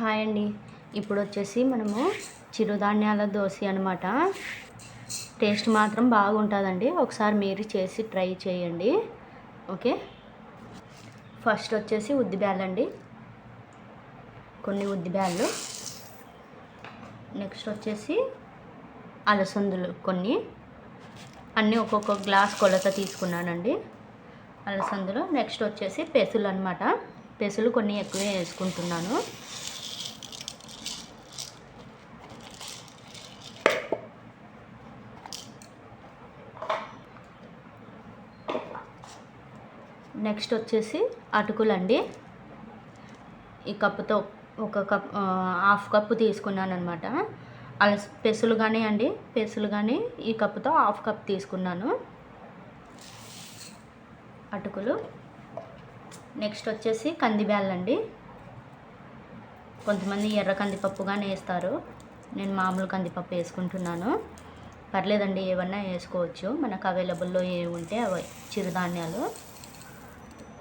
Hi అండి. ఇప్పుడు వచ్చేసి మనము చిరుధాన్యాల దోశ అనమాట టేస్ట్ మాత్రం బాగుంటుందండి. ఒకసారి మీరు చేసి ట్రై చేయండి. ఓకే? ఫస్ట్ వచ్చేసి ఉద్దిబ్యాలు అండి. కొన్ని ఉద్దిబ్యాలు. నెక్స్ట్ వచ్చేసి అలసందులు కొన్ని. అన్నీ ఒక్కొక్క గ్లాస్ కొలత తీసుకున్నానండి. అలసందులు. నెక్స్ట్ వచ్చేసి పెసులు అనమాట పెసులు కొన్ని ఎక్కువే వేసుకుంటున్నాను. నెక్స్ట్ వచ్చేసి అటుకులండి. ఈ కప్పుతో ఒక కప్ హాఫ్ కప్పు తీసుకున్నాను అనమాట అలా పెసులు కానీ అండి పెసులు కానీ ఈ కప్పుతో హాఫ్ కప్ తీసుకున్నాను. అటుకులు. నెక్స్ట్ వచ్చేసి కందిబ్యాలండి. కొంతమంది ఎర్ర కందిపప్పు కానీ వేస్తారు. నేను మామూలు కందిపప్పు వేసుకుంటున్నాను. పర్లేదండి ఏమన్నా వేసుకోవచ్చు. మనకు అవైలబుల్లో ఏ ఉంటే అవి చిరుధాన్యాలు.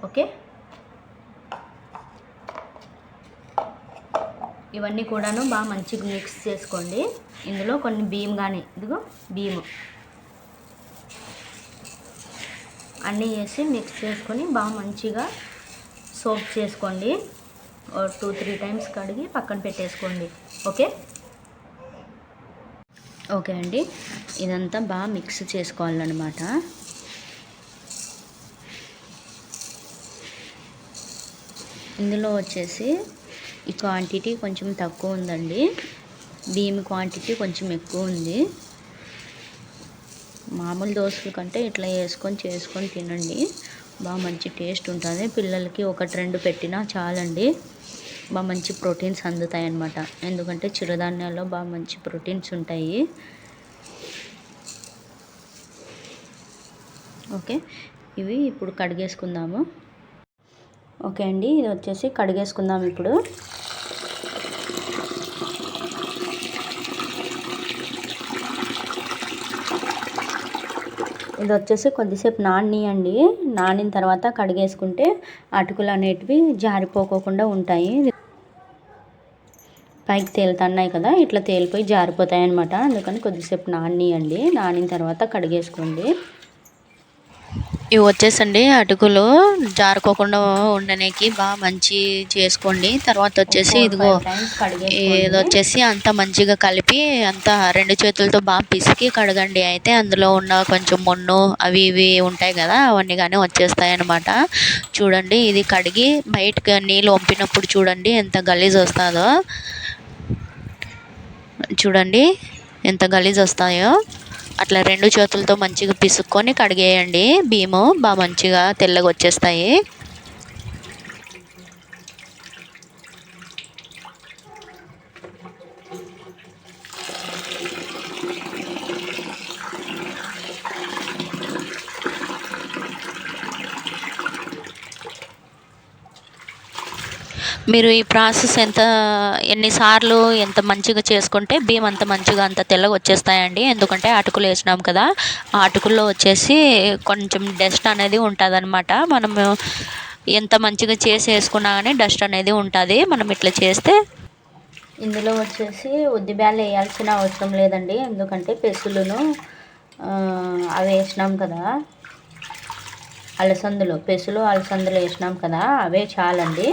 ఓకే? ఇవన్నీ కూడాను బాగా మంచిగా మిక్స్ చేసుకోండి. ఇందులో కొన్ని బియ్యం కానీ ఇదిగో బియ్యం అన్నీ వేసి మిక్స్ చేసుకొని బాగా మంచిగా సోప్ చేసుకోండి. టూ త్రీ టైమ్స్ కడిగి పక్కన పెట్టేసుకోండి. ఓకే? ఓకే అండి. ఇదంతా బాగా మిక్స్ చేసుకోవాలన్నమాట. ఇందులో వచ్చేసి ఈ క్వాంటిటీ కొంచెం తక్కువ ఉందండి. బియ్యం క్వాంటిటీ కొంచెం ఎక్కువ ఉంది. మామూలు దోశల కంటే ఇట్లా వేసుకొని చేసుకొని తినండి. బాగా మంచి టేస్ట్ ఉంటుంది. పిల్లలకి ఒకటి రెండు పెట్టినా చాలండి. బాగా మంచి ప్రోటీన్స్ అందుతాయి అన్నమాట ఎందుకంటే చిరుధాన్యాల్లో బాగా మంచి ప్రోటీన్స్ ఉంటాయి. ఓకే? ఇవి ఇప్పుడు కడిగేసుకుందాము. ఓకే అండి ఇది వచ్చేసి కడిగేసుకుందాం ఇప్పుడు. ఇది వచ్చేసి కొద్దిసేపు నానియండి. నానిన తర్వాత కడిగేసుకుంటే అటుకులు అనేటివి జారిపోకోకుండా ఉంటాయి. పైకి తేలుతున్నాయి కదా ఇట్లా తేలిపోయి జారిపోతాయి అన్నమాట అందుకని కొద్దిసేపు నానియండి. నానిన తర్వాత కడిగేసుకోండి. ఇవి వచ్చేసండి అటుకులు. జారుకోకుండా ఉండడానికి బాగా మంచి చేసుకోండి. తర్వాత వచ్చేసి ఇదిగో ఇది వచ్చేసి అంత మంచిగా కలిపి అంత రెండు చేతులతో బాగా పిసికి కడగండి. అయితే అందులో ఉన్న కొంచెం మొన్ను అవి ఇవి ఉంటాయి కదా అవన్నీ కానీ వచ్చేస్తాయి అన్నమాట చూడండి ఇది కడిగి బయటకు నీళ్ళు వంపినప్పుడు చూడండి ఎంత గలీజ్ వస్తుందో. చూడండి ఎంత గలీజ్ వస్తాయో. అట్లా రెండు చేతులతో మంచిగా పిసుక్కొని కడిగేయండి. బియ్యము బాగా మంచిగా తెల్లగా వచ్చేస్తాయి. మీరు ఈ ప్రాసెస్ ఎంత ఎన్నిసార్లు ఎంత మంచిగా చేసుకుంటే బియ్యం అంత మంచిగా అంత తెల్లగా వచ్చేస్తాయండి. ఎందుకంటే అటుకులు వేసినాం కదా ఆ అటుకుల్లో వచ్చేసి కొంచెం డస్ట్ అనేది ఉంటుందన్నమాట. మనము ఎంత మంచిగా చేసి వేసుకున్నా కానీ డస్ట్ అనేది ఉంటుంది. మనం ఇట్లా చేస్తే ఇందులో వచ్చేసి ఉద్దిబ్యాలు వేయాల్సిన అవసరం లేదండి. ఎందుకంటే పెసులును అవి వేసినాం కదా అలసందులు పెసులు అలసందులు వేసినాం కదా అవే చాలండి.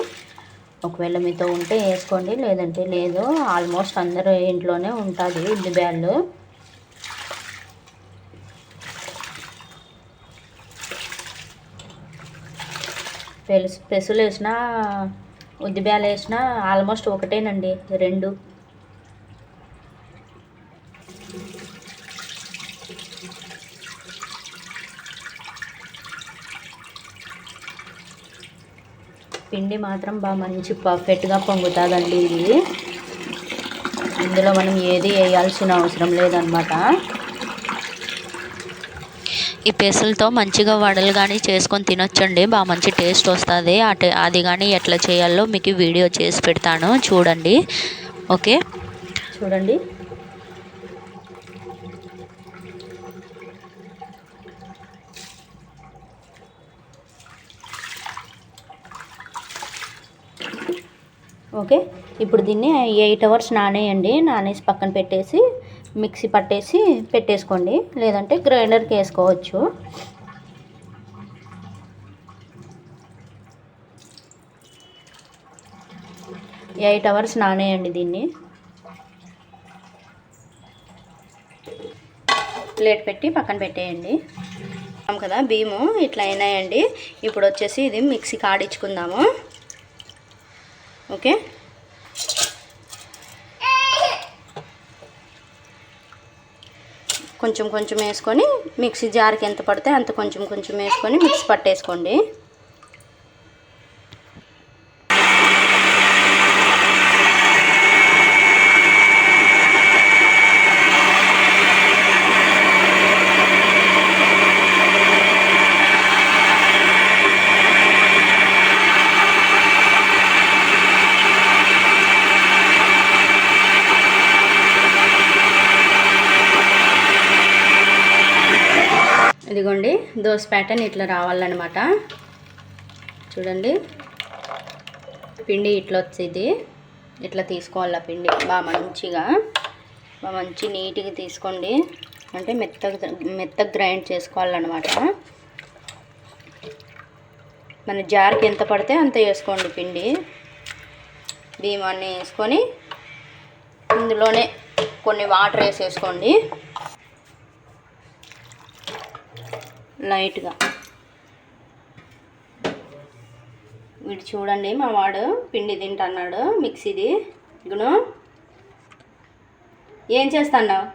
ఒకవేళ మీతో ఉంటే వేసుకోండి లేదంటే లేదు. ఆల్మోస్ట్ అందరూ ఇంట్లోనే ఉంటుంది ఉద్దిబ్యాళ్ళు పెలుసు పెసులు వేసినా ఉద్దిబ్యాలు వేసినా ఆల్మోస్ట్ ఒకటేనండి రెండు. పిండి మాత్రం బాగా మంచి పర్ఫెక్ట్గా పొంగుతుందండి ఇది. ఇందులో మనం ఏది వేయాల్సిన అవసరం లేదనమాట ఈ పెసలతో మంచిగా వడలు కానీ చేసుకొని తినొచ్చండి. బాగా మంచి టేస్ట్ వస్తుంది. అటు అది కానీ ఎట్లా చేయాలో మీకు వీడియో చేసి పెడతాను. చూడండి. ఓకే? చూడండి. ఓకే? ఇప్పుడు దీన్ని ఎయిట్ అవర్స్ నానేయండి. నానేసి పక్కన పెట్టేసి మిక్సీ పట్టేసి పెట్టేసుకోండి. లేదంటే గ్రైండర్కి వేసుకోవచ్చు. ఎయిట్ అవర్స్ నానేయండి దీన్ని. ప్లేట్ పెట్టి పక్కన పెట్టేయండి. కదా బియ్యము ఇట్లా అయినాయండి. ఇప్పుడు వచ్చేసి ఇది మిక్సీ కాడించుకుందాము ఓకే? కొంచెం కొంచెం వేసుకొని మిక్సీ జార్కి ఎంత పడితే అంత కొంచెం కొంచెం వేసుకొని మిక్స్ పట్టేసుకోండి. ఇదిగోండి దోశ ప్యాటర్న్ ఇట్లా రావాలన్నమాట. చూడండి. పిండి ఇట్లా వచ్చేది. ఇట్లా తీసుకోవాలి పిండి? బాగా మంచిగా బాగా మంచి నీట్గా తీసుకోండి. అంటే మెత్తగా మెత్తగా గ్రైండ్ చేసుకోవాలన్నమాట. మన జార్కి ఎంత పడితే అంత వేసుకోండి పిండి. బియ్యమాన్ని వేసుకొని ఇందులోనే కొన్ని వాటర్ వేసేసుకోండి. లైట్గా. వీడు చూడండి మా వాడు పిండి తింటన్నాడు మిక్సీది. గును ఏం చేస్తున్నావు?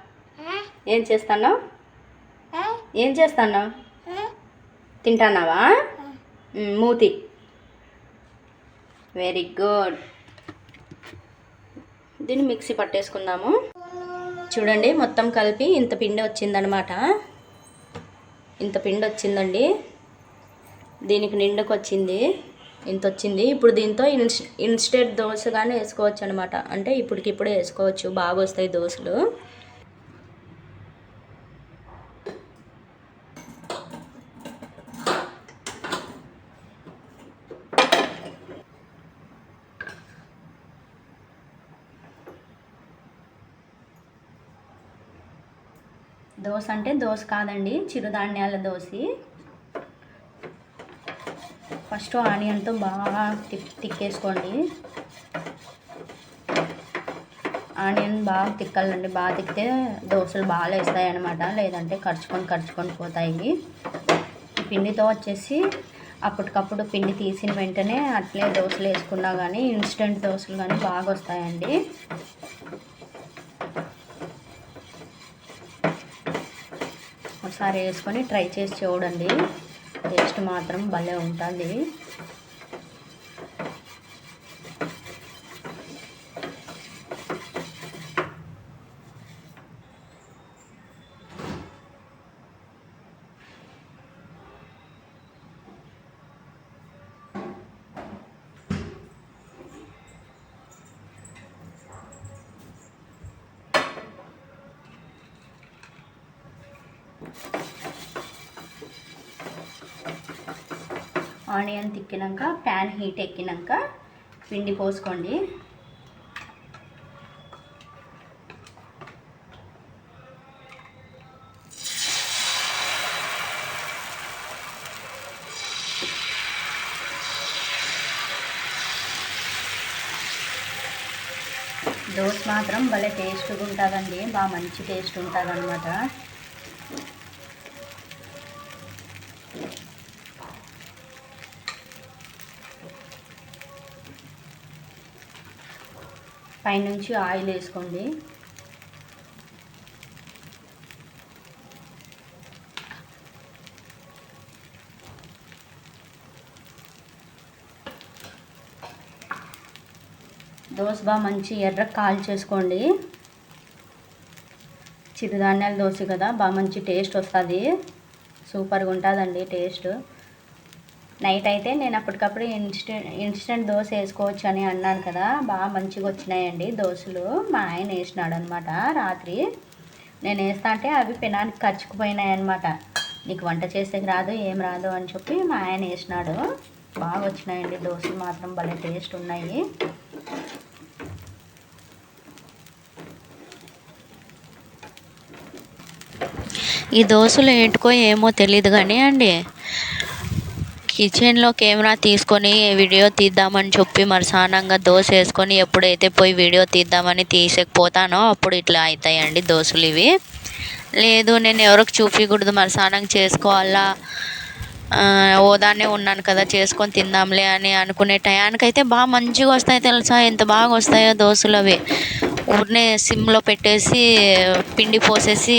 ఏం చేస్తున్నావు? ఏం చేస్తున్నావు? తింటున్నావా? మూతి. Very good. దీన్ని మిక్సీ పట్టేసుకుందాము. చూడండి మొత్తం కలిపి ఇంత పిండి వచ్చిందనమాట ఇంత పిండి వచ్చిందండి. దీనికి నిండుకు వచ్చింది ఇంత వచ్చింది. ఇప్పుడు దీంతో ఇన్స్ ఇన్స్టెంట్ దోశ కానీ వేసుకోవచ్చు అనమాట అంటే ఇప్పటికిప్పుడే వేసుకోవచ్చు. బాగా వస్తాయి దోశలు దోశ అంటే దోశ కాదండి చిరుధాన్యాల దోశ. ఫస్ట్ ఆనియన్తో బాగా తిక్ తిక్కేసుకోండి. ఆనియన్ బాగా తిక్కాలండి బాగా తిక్కితే దోశలు బాగా వేస్తాయి అనమాట లేదంటే ఖర్చుకొని ఖర్చుకొని పోతాయి. పిండితో వచ్చేసి అప్పటికప్పుడు పిండి తీసిన వెంటనే అట్లే దోశలు వేసుకున్నా కానీ ఇన్స్టెంట్ దోశలు కానీ బాగా వస్తాయండి. ఒకసారి వేసుకొని ట్రై చేసి చూడండి. టేస్ట్ మాత్రం భలే ఉంటుంది. ఆనియన్ తిక్కినాక ప్యాన్ హీట్ ఎక్కినాక పిండి పోసుకోండి. దోశ మాత్రం భలే టేస్ట్గా ఉంటుందండి. బాగా మంచి టేస్ట్ ఉంటుంది పైనుంచి ఆయిల్ వేసుకోండి. దోశ బాగా మంచి ఎర్ర కాల్ చేసుకోండి. చిరుధాన్యాల దోశ కదా బాగా మంచి టేస్ట్ వస్తుంది. సూపర్గా ఉంటుందండి టేస్ట్. నైట్ అయితే నేను అప్పటికప్పుడు ఇన్స్టెంట్ ఇన్స్టెంట్ దోశ వేసుకోవచ్చు అని అన్నాను కదా బాగా మంచిగా వచ్చినాయండి దోశలు. మా ఆయన వేసినాడు అనమాట రాత్రి. నేను వేస్తా అంటే అవి పినానికి ఖర్చుకుపోయినాయి అనమాట నీకు వంట చేసేకి రాదు ఏం రాదు అని చెప్పి మా ఆయన వేసినాడు. బాగా వచ్చినాయండి దోశలు మాత్రం భలే టేస్ట్ ఉన్నాయి. ఈ దోశలు ఏంటికో ఏమో తెలియదు కానీ అండి కిచెన్లో కెమెరా తీసుకొని వీడియో తీద్దామని చెప్పి మరసానంగా దోశ వేసుకొని ఎప్పుడైతే పోయి వీడియో తీద్దామని తీసేకపోతానో అప్పుడు ఇట్లా అవుతాయండి దోశలు ఇవి. లేదు నేను ఎవరికి చూపించకూడదు మరసానంగా చేసుకోవాలా? ఓదానే ఉన్నాను కదా చేసుకొని తిందాంలే అని అనుకునే టయానికైతే బాగా మంచిగా వస్తాయి తెలుసా? ఎంత బాగా వస్తాయో దోశలు అవి. ఊరినే సిమ్లో పెట్టేసి పిండి పోసేసి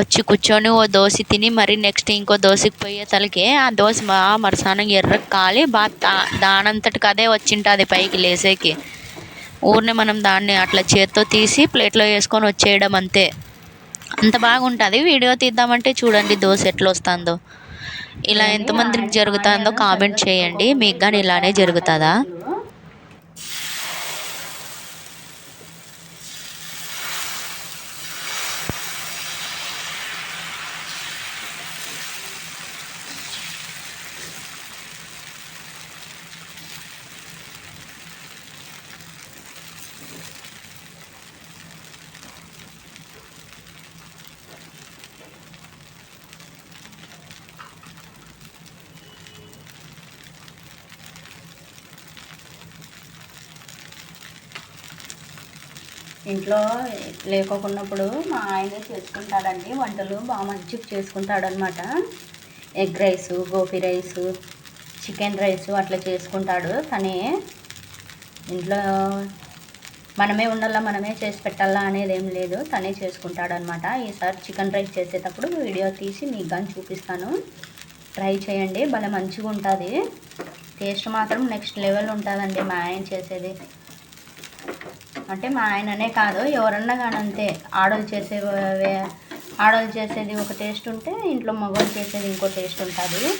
వచ్చి కూర్చొని ఓ దోశ తిని మరి నెక్స్ట్ ఇంకో దోశకి పోయే తలకి ఆ దోశ బాగా మరసానం ఎర్రకి కాలి బాగా దానంతటికి అదే వచ్చింటుంది పైకి లేసేకి. ఊరినే మనం దాన్ని అట్లా చేత్తో తీసి ప్లేట్లో వేసుకొని వచ్చేయడం అంతే. అంత బాగుంటుంది. వీడియో తీద్దామంటే చూడండి దోశ ఎట్లా వస్తుందో ఇలా ఎంతమందికి జరుగుతుందో కామెంట్ చేయండి. మీకు కానీ ఇలానే జరుగుతుందా? ఇంట్లో లేకోకున్నప్పుడు మా ఆయనే చేసుకుంటాడండి. వంటలు బాగా మంచిగా చేసుకుంటాడనమాట egg rice gobi rice chicken rice అట్లా చేసుకుంటాడు. కానీ ఇంట్లో మనమే ఉండాలా మనమే చేసి పెట్టాలా అనేది ఏం లేదు. తనే చేసుకుంటాడనమాట ఈసారి చికెన్ రైస్ చేసేటప్పుడు వీడియో తీసి మీకు కానీ చూపిస్తాను. ట్రై చేయండి. భలే మంచిగా ఉంటుంది టేస్ట్ మాత్రం నెక్స్ట్ లెవెల్ ఉంటుందండి మా ఆయన చేసేది. అంటే మా ఆయననే కాదు ఎవరన్నా కానీ అంతే. ఆడలు చేసే ఆడలు చేసేది ఒక టేస్ట్ ఉంటే ఇంట్లో మగవాళ్ళు చేసేది ఇంకో టేస్ట్ ఉంటుంది.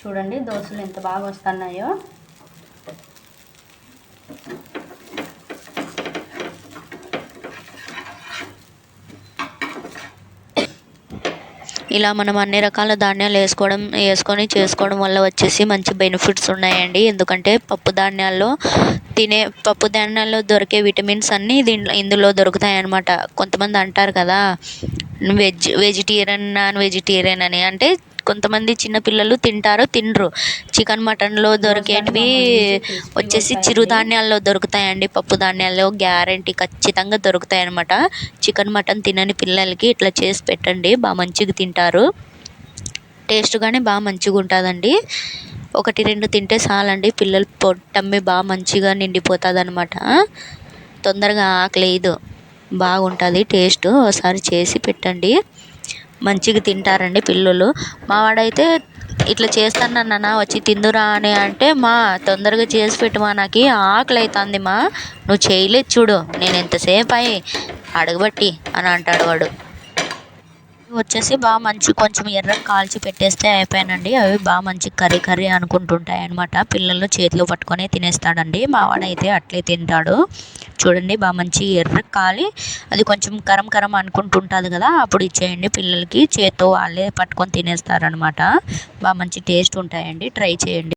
చూడండి దోశలు ఎంత బాగా వస్తున్నాయో. ఇలా మనం అన్ని రకాల ధాన్యాలు వేసుకోవడం వేసుకొని చేసుకోవడం వల్ల వచ్చేసి మంచి బెనిఫిట్స్ ఉన్నాయండి. ఎందుకంటే పప్పు ధాన్యాల్లో తినే పప్పు ధాన్యాల్లో దొరికే విటమిన్స్ అన్నీ దీంట్లో ఇందులో దొరుకుతాయి అన్నమాట కొంతమంది అంటారు కదా వెజ్ వెజిటేరియన్ నాన్ వెజిటేరియన్ అని. అంటే కొంతమంది చిన్నపిల్లలు తింటారు తినరు. చికెన్ మటన్లో దొరికేటివి వచ్చేసి చిరుధాన్యాల్లో దొరుకుతాయండి పప్పు ధాన్యాల్లో గ్యారంటీ ఖచ్చితంగా దొరుకుతాయి అనమాట చికెన్ మటన్ తినని పిల్లలకి ఇట్లా చేసి పెట్టండి బాగా మంచిగా తింటారు. టేస్ట్ కానీ బాగా మంచిగా ఉంటుందండి. ఒకటి రెండు తింటే చాలండి పిల్లలు పొట్టమ్మి బాగా మంచిగా నిండిపోతుంది అనమాట తొందరగా ఆకలేదు బాగుంటుంది టేస్ట్. ఒకసారి చేసి పెట్టండి. మంచిగా తింటారండి పిల్లలు. మా వాడైతే ఇట్లా చేస్తాను నాన్న వచ్చి తిందురా అని అంటే మా తొందరగా చేసి పెట్టమా నాకు ఆకలి అవుతుంది మా. నువ్వు చేయలేదు చూడు నేను ఎంతసేపు అయ్యి అడగబట్టి అని అంటాడు వాడు. వచ్చేసి బాగా మంచి కొంచెం ఎర్ర కాల్చి పెట్టేస్తే అయిపోయానండి. అవి బాగా మంచి కర్రీ కర్రీ అనుకుంటుంటాయి అనమాట పిల్లలు చేతిలో పట్టుకొని తినేస్తాడండి. మావాడైతే అట్లే తింటాడు. చూడండి బాగా మంచి ఎర్ర కాలి. అది కొంచెం కరం కరం అనుకుంటుంటుంది కదా అప్పుడు ఇచ్చేయండి పిల్లలకి. చేత్తో వాళ్ళే పట్టుకొని తినేస్తారనమాట బాగా మంచి టేస్ట్ ఉంటాయండి. ట్రై చేయండి.